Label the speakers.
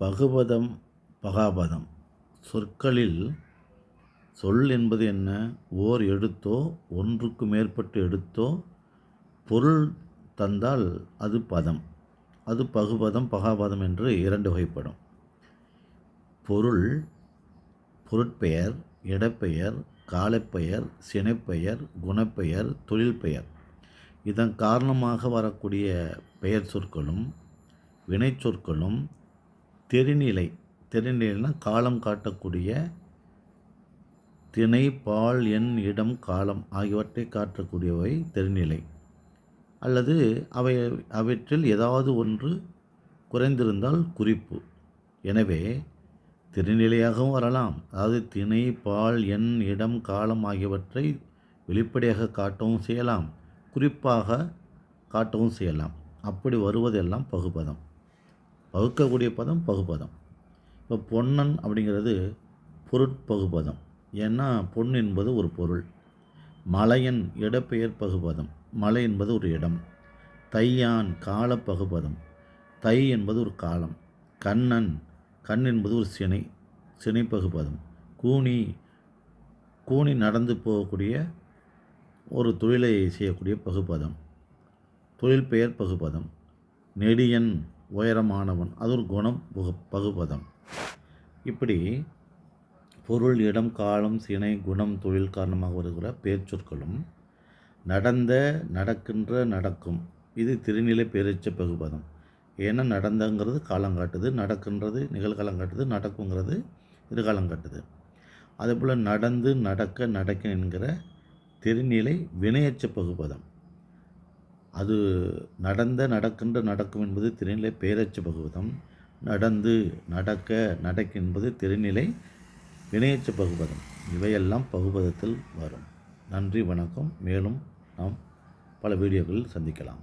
Speaker 1: பகுபதம் பகாபதம். சொற்களில் சொல் என்பது என்ன? ஓர் எழுத்தோ ஒன்றுக்கு மேற்பட்ட எழுத்தோ பொருள் தந்தால் அது பதம். அது பகுபதம் பகாபதம் என்று இரண்டு வகைப்படும். பொருள் பொருட்பெயர் இடப்பெயர் காலப்பெயர் சினைப்பெயர் குணப்பெயர் தொழில் பெயர் இதன் காரணமாக வரக்கூடிய பெயர் சொற்களும் வினை சொற்களும் தெரிநிலை. தெரிநிலைனா காலம் காட்டக்கூடிய திணை பால் எண் இடம் காலம் ஆகியவற்றை காட்டக்கூடியவை தெரிநிலை. அல்லது அவை அவற்றில் ஏதாவது ஒன்று குறைந்திருந்தால் குறிப்பு. எனவே திருநிலையாகவும் வரலாம். அதாவது திணை பால் எண் இடம் காலம் ஆகியவற்றை வெளிப்படையாக காட்டவும் செய்யலாம். குறிப்பாக காட்டவும் செய்யலாம். அப்படி வருவதெல்லாம் பகுபதம். பகுக்கக்கூடிய பதம் பகுபதம். இப்போ பொன்னன் அப்படிங்கிறது பொருட்பகுபதம். ஏன்னா பொன் என்பது ஒரு பொருள். மலையன் இடப்பெயர் பகுபதம். மலை என்பது ஒரு இடம். தையான் கால பகுபதம் தை என்பது ஒரு காலம். கண்ணன் கண் என்பது ஒரு சினை சினை பகுபதம் கூனி கூனி நடந்து போகக்கூடிய ஒரு தொழிலை செய்யக்கூடிய பகுபதம். தொழில் பெயர் பகுபதம். நெடியன் உயரமானவன். அது ஒரு குணம் புகு பகுபதம். இப்படி பொருள் இடம் காலம் சினை குணம் தொழில் காரணமாக வருகிற பேச்சொற்களும் நடந்த நடக்கின்ற நடக்கும். இது திருநிலை பேரிச்ச பகுபதம். ஏன்னா நடந்தங்கிறது காலம் காட்டுது நடக்கின்றது நிகழ்காலம் காட்டுது நடக்குங்கிறது எதிர்காலம் காட்டுது. அதேபோல் நடந்து நடக்க நடக்க என்கிற திருநிலை வினையச்ச பகுபதம். அது நடந்த நடக்கின்ற நடக்கும் என்பது திருநிலை பேரச்ச பகுவதம் நடந்து நடக்க நடக்க என்பது திருநிலை வினையச்ச பகுபதம். இவையெல்லாம் பகுபதத்தில் வரும். நன்றி வணக்கம். மேலும் நாம் பல வீடியோக்களில் சந்திக்கலாம்.